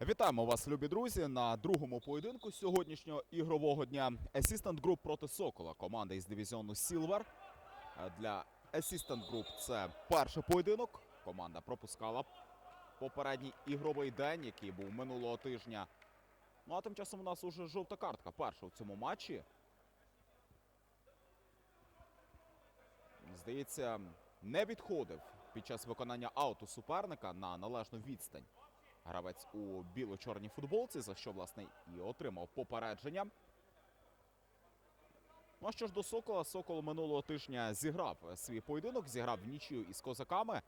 Вітаємо вас, любі друзі, на другому поєдинку сьогоднішнього ігрового дня. Assistant Group проти Сокола. Команда із дивізіону Silver. Для Assistant Group це перший поєдинок. Команда пропускала попередній ігровий день, який був минулого тижня. Ну а тим часом у нас уже жовта картка. Перша в цьому матчі. Здається, не відходив під час виконання ауту суперника на належну відстань. Гравець у біло-чорній футболці, за що, власне, і отримав попередження. Ну а що ж до Сокола, Сокол минулого тижня зіграв свій поєдинок, зіграв нічию із козаками.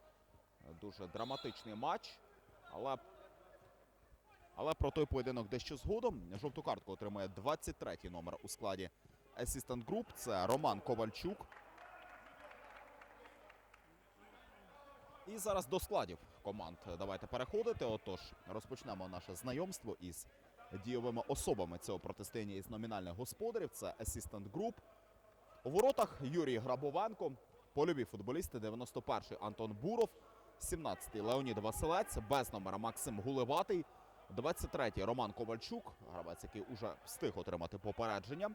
Дуже драматичний матч. Але, але про той поєдинок дещо згодом. Жовту картку отримує 23-й номер у складі Assistant Group. Це Роман Ковальчук. І зараз до складів команд давайте переходити. Отож, розпочнемо наше знайомство із дійовими особами цього протистояння із номінальних господарів. Це Assistant Group. У воротах Юрій Грабовенко, польові футболісти 91-й Антон Буров, 17-й Леонід Василець, без номера Максим Гулеватий, 23-й Роман Ковальчук, гравець, який уже встиг отримати попередження.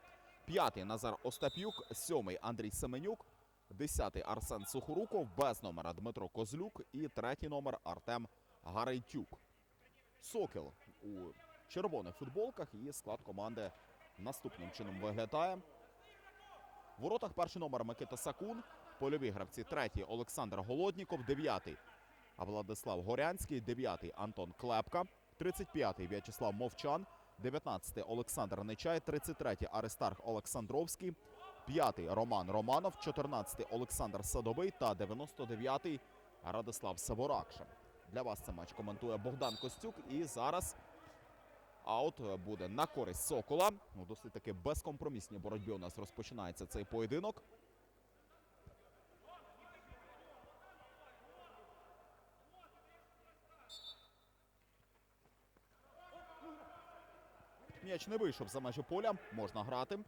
П'ятий Назар Остап'юк, сьомий Андрій Семенюк, Десятий Арсен Сухоруков, без номера Дмитро Козлюк і третій номер Артем Гарайтюк. Сокіл у червоних футболках і склад команди наступним чином виглядає. В воротах перший номер Микита Сакун, польові гравці третій Олександр Голодніков, дев'ятий Владислав Горянський, дев'ятий Антон Клепка, 35-й В'ячеслав Мовчан, 19-й Олександр Нечай, 33-й Аристарх Олександровський, 5-й Роман Романов, 14-й Олександр Садовий та 99-й Радислав Саворакша. Для вас цей матч коментує Богдан Костюк. І зараз аут буде на користь Сокола. У досить таки безкомпромісній боротьбі у нас розпочинається цей поєдинок. М'яч не вийшов за межі поля. Можна грати.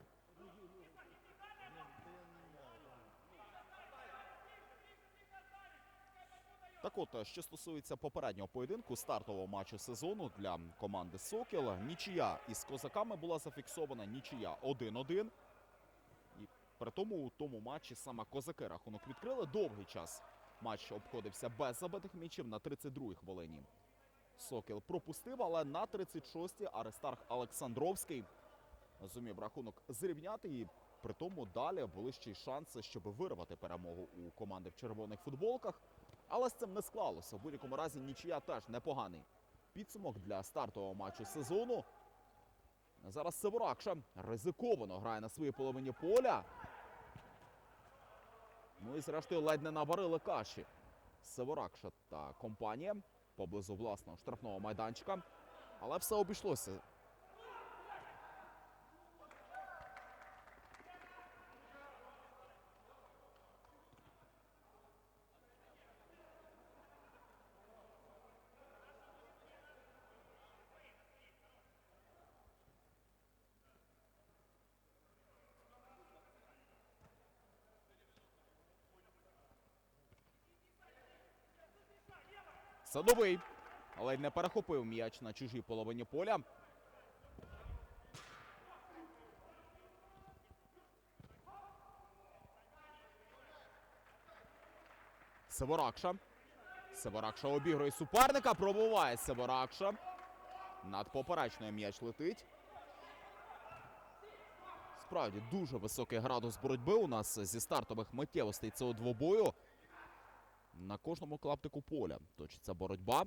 От, що стосується попереднього поєдинку стартового матчу сезону для команди Сокіл, нічия із козаками була зафіксована, нічия 1-1. І при тому у тому матчі саме козаки рахунок відкрили. Довгий час матч обходився без забитих м'ячів на 32-й хвилині. Сокіл пропустив, але на 36-й Аристарх Олександровський зумів рахунок зрівняти. І при тому далі були ще й шанси, щоб вирвати перемогу у команди в червоних футболках. Але з цим не склалося. В будь-якому разі нічия теж непоганий підсумок для стартового матчу сезону. Зараз Севоракша ризиковано грає на своїй половині поля. Ну і зрештою ледь не наварили каші. Севоракша та компанія поблизу власного штрафного майданчика. Але все обійшлося. Садовий. Ледь не перехопив м'яч на чужій половині поля. Севоракша. Севоракша обігрує суперника. Пробуває Севоракша. Над поперечною м'яч летить. Справді дуже високий градус боротьби у нас зі стартових миттєвостей цього двобою. На кожному клаптику поля точиться боротьба.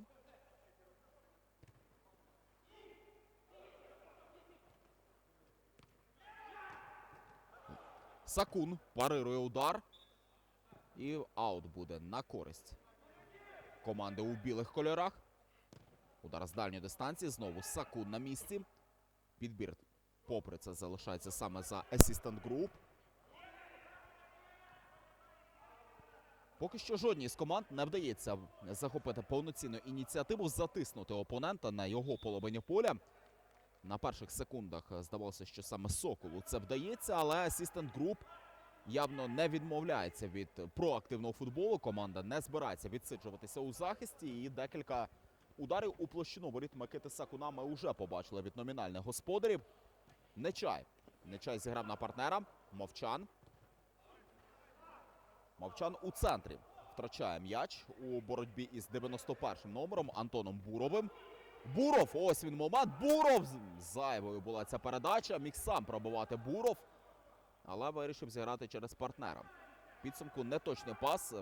Сакун парирує удар. І аут буде на користь команди у білих кольорах. Удар з дальньої дистанції. Знову Сакун на місці. Підбір попри це залишається саме за Assistant Group. Поки що жодній з команд не вдається захопити повноцінну ініціативу, затиснути опонента на його половині поля. На перших секундах здавалося, що саме Соколу це вдається, але Assistant Group явно не відмовляється від проактивного футболу. Команда не збирається відсиджуватися у захисті і декілька ударів у площину воріт Микити Сакуна ми вже побачили від номінальних господарів. Нечай. Нечай зіграв на партнера. Мовчан. Мовчан у центрі. Втрачає м'яч у боротьбі із 91-м номером Антоном Буровим. Буров, ось він момент. Буров! Зайвою була ця передача. Міг сам пробивати Буров, але вирішив зіграти через партнера. Підсумку неточний пас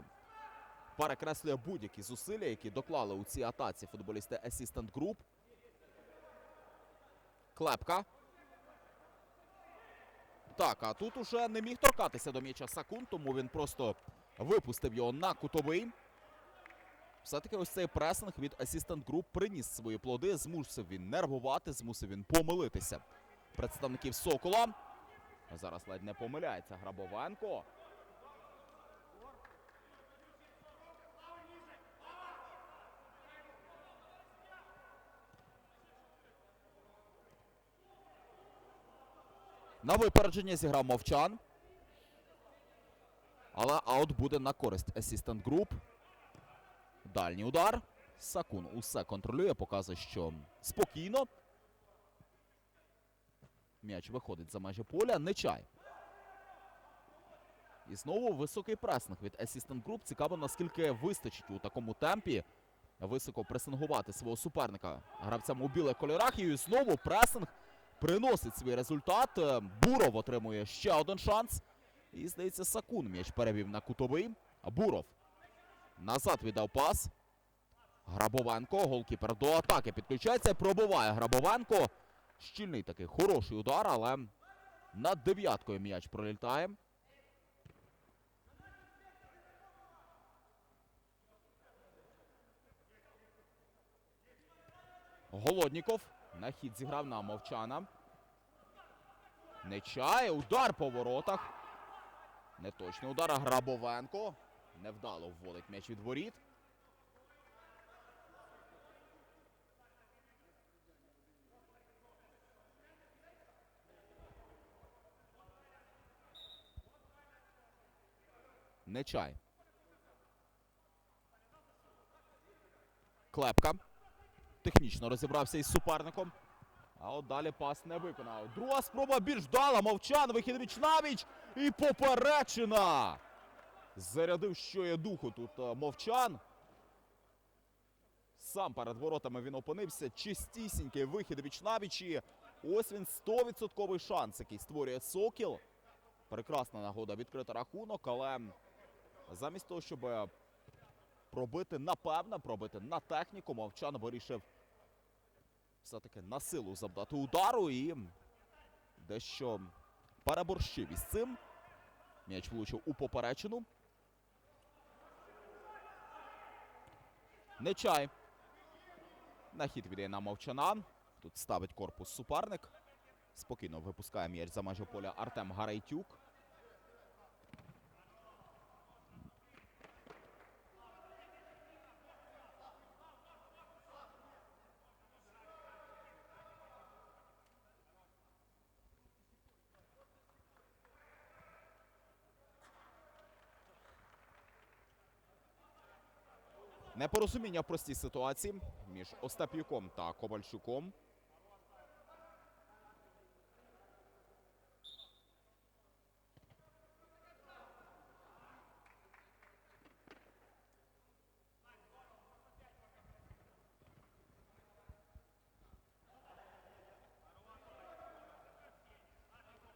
перекреслює будь-які зусилля, які доклали у цій атаці футболісти Assistant Group. Клепка. Так, а тут уже не міг торкатися до м'яча Сакун, тому він просто випустив його на кутовий. Все-таки ось цей пресинг від Assistant Group приніс свої плоди. Змусив він нервувати, змусив він помилитися. Представників Сокола. Зараз ледь не помиляється Грабовенко. На випередження зіграв мовчан. Але аут буде на користь Assistant Group. Дальній удар. Сакун усе контролює, показує, що спокійно. М'яч виходить за межі поля. Нечай. І знову високий пресинг від Assistant Group. Цікаво, наскільки вистачить у такому темпі високо пресингувати свого суперника гравцям у білих кольорах. І знову пресинг приносить свій результат. Е, Буров отримує ще один шанс. І, здається, Сакун м'яч перевів на кутовий. Буров назад віддав пас. Грабовенко, голкіпер до атаки підключається, пробиває Грабовенко. Щільний такий хороший удар, але над дев'яткою м'яч пролітає. Голодніков на хід зіграв на Мовчана. Нечай, удар по воротах. Неточний удар, Грабовенко. Невдало вводить м'яч від воріт. Нечай. Клепка. Технічно розібрався із суперником. А от далі пас не виконав. Друга спроба більш вдала. Мовчан, вихід віч навіч. І поперечина. Зарядив, що є духу тут е, мовчан. Сам перед воротами він опинився. Чистісінький вихід віч навіч. І ось він 100% шанс, який створює Сокіл. Прекрасна нагода відкрити рахунок, але замість того, щоб е, пробити напевне, пробити на техніку, мовчан вирішив все-таки на силу завдати удару і дещо переборщив із цим. М'яч влучив у поперечину. Нечай. На хід віддає на мовчана. Тут ставить корпус суперник. Спокійно випускає м'яч за межі поля Артем Гарайтюк. Непорозуміння в простій ситуації між Остап'юком та Ковальчуком.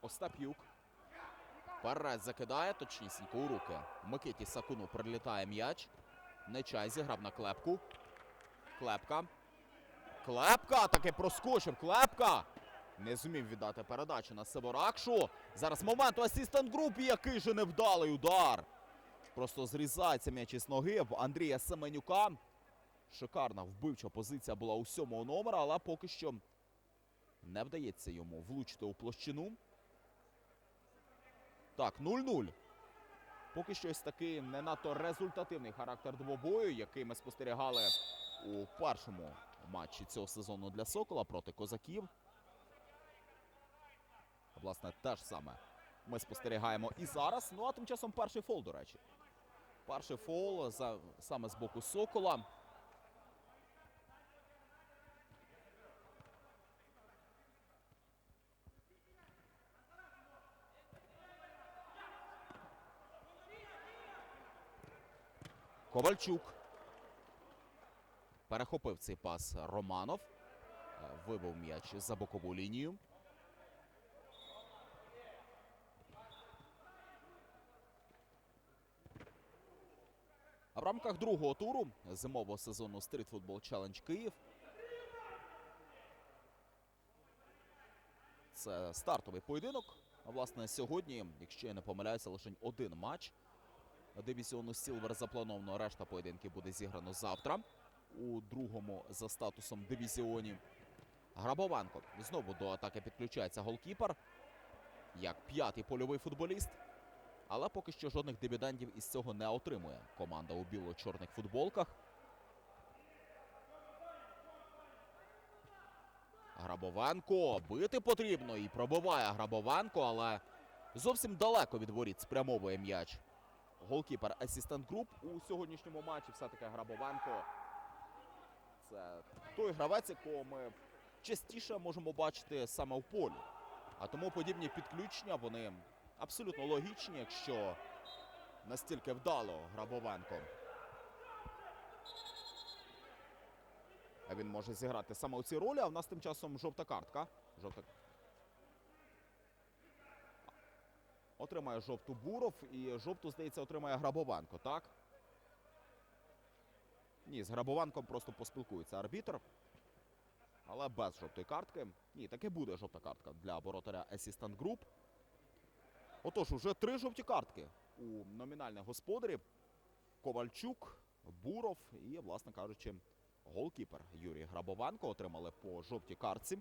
Остап'юк. Перед закидає точнісінько у руки. Микиті Сакуну прилітає м'яч. Нечай зіграв на клепку. Клепка. Клепка! Таки проскочив. Клепка! Не зумів віддати передачу на Севоракшу. Зараз момент у асистент групі. Який же невдалий удар. Просто зрізається м'яч із ноги в Андрія Семенюка. Шикарна вбивча позиція була у сьомого номера, але поки що не вдається йому влучити у площину. Так, 0-0. Поки що ось такий не надто результативний характер двобою, який ми спостерігали у першому матчі цього сезону для Сокола проти козаків. Власне, те ж саме ми спостерігаємо і зараз. Ну а тим часом перший фол, до речі. Перший фол за, саме з боку Сокола. Ковальчук. Перехопив цей пас Романов. Е, Вибив м'яч за бокову лінію. А в рамках другого туру зимового сезону Street Football Challenge Київ Це стартовий поєдинок. Власне сьогодні, якщо я не помиляюся, лише один матч дивізіону Сілвер заплановано. Решта поєдинків буде зіграно завтра у другому за статусом дивізіоні. Грабовенко знову до атаки підключається голкіпер як п'ятий польовий футболіст. Але поки що жодних дивідендів із цього не отримує команда у біло-чорних футболках. Грабовенко бити потрібно і пробиває Грабовенко, але зовсім далеко від воріт спрямовує м'яч. Голкіпер Асістент Груп у сьогоднішньому матчі все-таки Грабовенко. Це той гравець, якого ми частіше можемо бачити саме в полі. А тому подібні підключення вони абсолютно логічні, якщо настільки вдало Грабовенко. А він може зіграти саме у цій ролі, а в нас тим часом жовта картка. Жовта... Отримає жовту Буров і жовту, здається, отримає Грабовенко, так? Ні, з Грабовенком просто поспілкується арбітр. Але без жовтої картки. Ні, таки буде жовта картка для воротаря Assistant Group. Отож, уже три жовті картки у номінальних господарів. Ковальчук, Буров і, власне кажучи, голкіпер Юрій Грабовенко отримали по жовтій картці.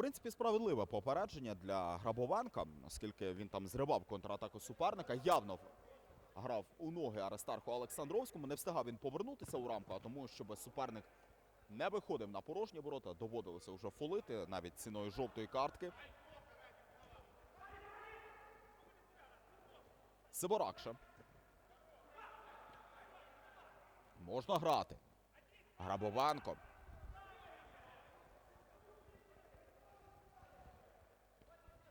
Принципі, справедливе попередження для Грабовенка, оскільки він там зривав контратаку суперника. Явно грав у ноги Аристарху Олександровському. Не встигав він повернутися у рамку, а тому, щоб суперник не виходив на порожні ворота, доводилося вже фолити навіть ціною жовтої картки. Сиборакша. Можна грати. Грабовенко.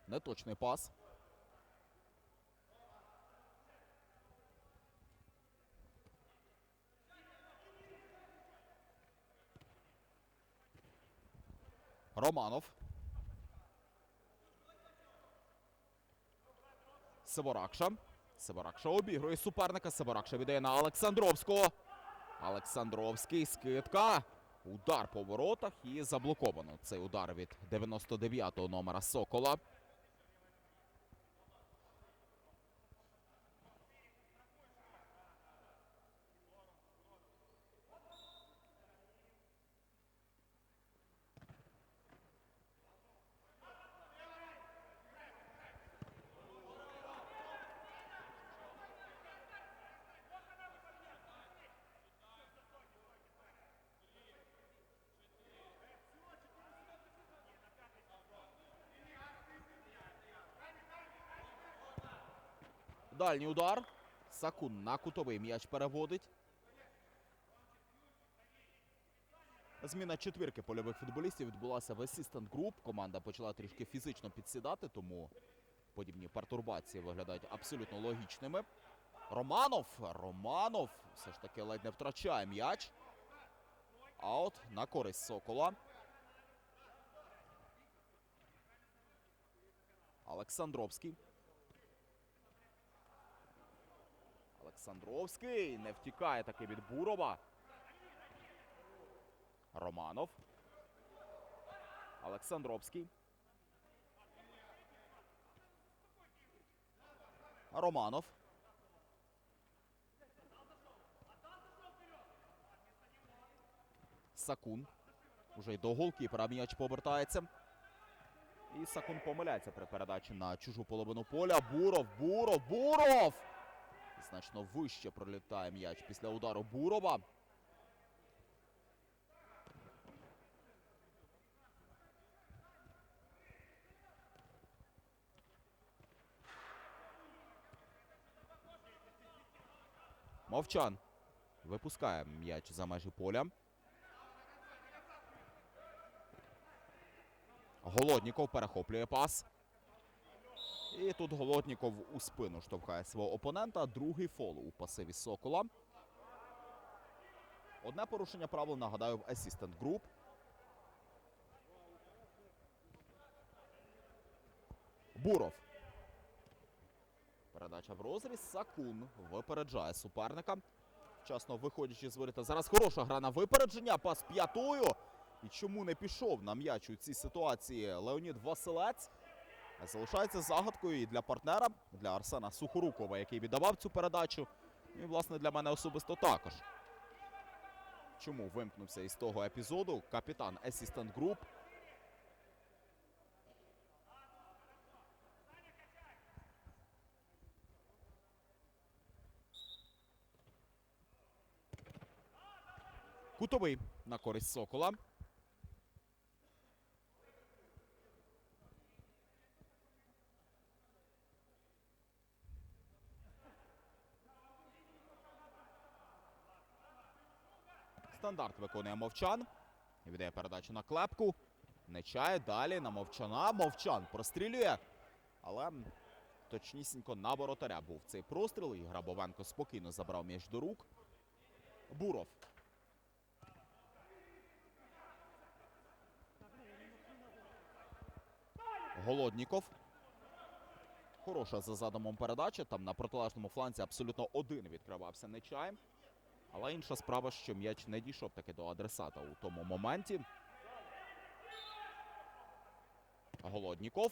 Неточний пас. Романов. Севоракша. Севоракша обігрує суперника. Севоракша віддає на Олександровського. Олександровський скидка. Удар по воротах і заблоковано. Цей удар від 99-го номера Сокола. Дальній удар. Сакун на кутовий м'яч переводить. Зміна четвірки польових футболістів відбулася в Assistant Group. Команда почала трішки фізично підсідати, тому подібні пертурбації виглядають абсолютно логічними. Романов. Романов все ж таки ледь не втрачає м'яч. Аут на користь Сокола. Олександровський. Олександровський не втікає таки від Бурова. Романов. Олександровський. Романов. Сакун. Уже й до голкіпера м'яч повертається. І Сакун помиляється при передачі на чужу половину поля. Буров, Буров, Буров! Значно вище пролітає м'яч після удару Бурова. Мовчан випускає м'яч за межі поля. Голодніков перехоплює пас. І тут Голодніков у спину штовхає свого опонента. Другий фол у пасиві Сокола. Одне порушення правил нагадаю в Assistant Group. Буров. Передача в розріз. Сакун випереджає суперника. Вчасно виходячи з воріта. Зараз хороша гра на випередження. Пас п'ятою. І чому не пішов на м'яч у цій ситуації Леонід Василець? Залишається загадкою і для партнера, для Арсена Сухорукова, який віддавав цю передачу. І, власне, для мене особисто також. Чому вимкнувся із того епізоду капітан Assistant Group Кутовий на користь Сокола. Стандарт виконує мовчан. Віддає передачу на клепку. Нечає далі на мовчана. Мовчан прострілює. Але точнісінько на воротаря був цей простріл. І Грабовенко спокійно забрав м'яч до рук. Буров. Голодніков. Хороша за задумом передача. Там на протилежному фланзі абсолютно один відкривався Нечаєм. Але інша справа, що м'яч не дійшов таки до адресата у тому моменті. Голодніков.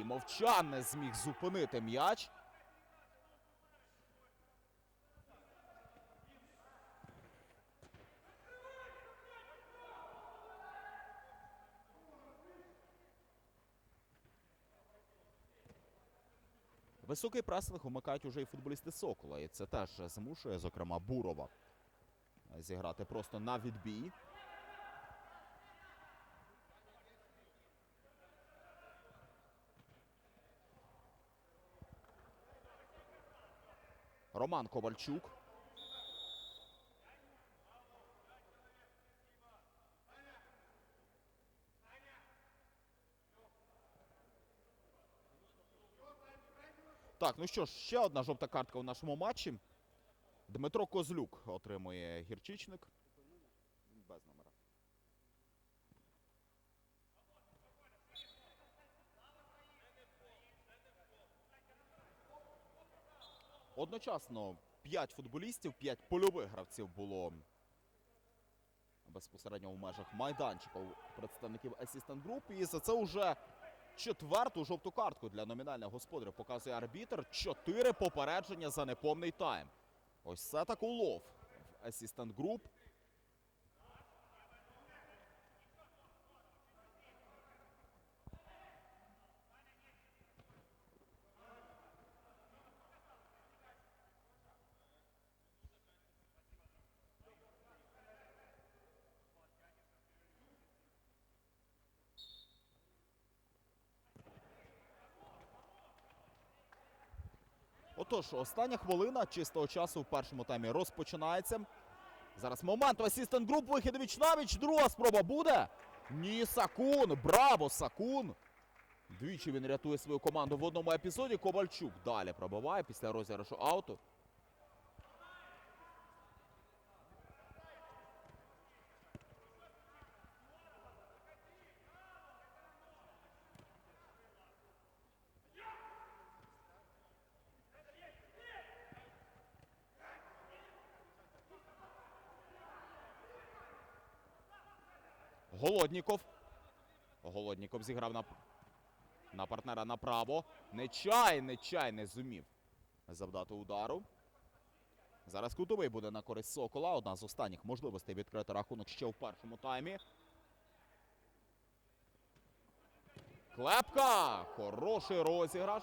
І мовчан не зміг зупинити м'яч. Високий пресинг вмикають уже і футболісти Сокола. І це теж змушує, зокрема, Бурова зіграти просто на відбій. Роман Ковальчук. Так, ну що ж, ще одна жовта картка у нашому матчі. Дмитро Козлюк отримує гірчичник. Без номера. Одночасно 5 футболістів, 5 польових гравців було безпосередньо в межах майданчика представників Assistant Group. І за це вже четверту жовту картку для номінального господаря показує арбітр. Чотири попередження за неповний тайм. Ось це так улов в Assistant Отож, остання хвилина чистого часу в першому таймі розпочинається. Зараз момент. Асістент груп вихід віч навіч. Друга спроба буде. Ні, Сакун. Браво, Сакун. Двічі він рятує свою команду в одному епізоді. Ковальчук далі пробиває після розіграшу ауту. Голодніков. Голодніков зіграв на, на партнера направо. Нечай, нечай не зумів завдати удару. Зараз кутовий буде на користь Сокола. Одна з останніх можливостей відкрити рахунок ще в першому таймі. Клепка! Хороший розіграш.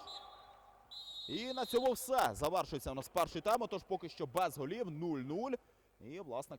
І на цьому все. Завершується у нас перший тайм. Тож поки що без голів 0-0. І, власне.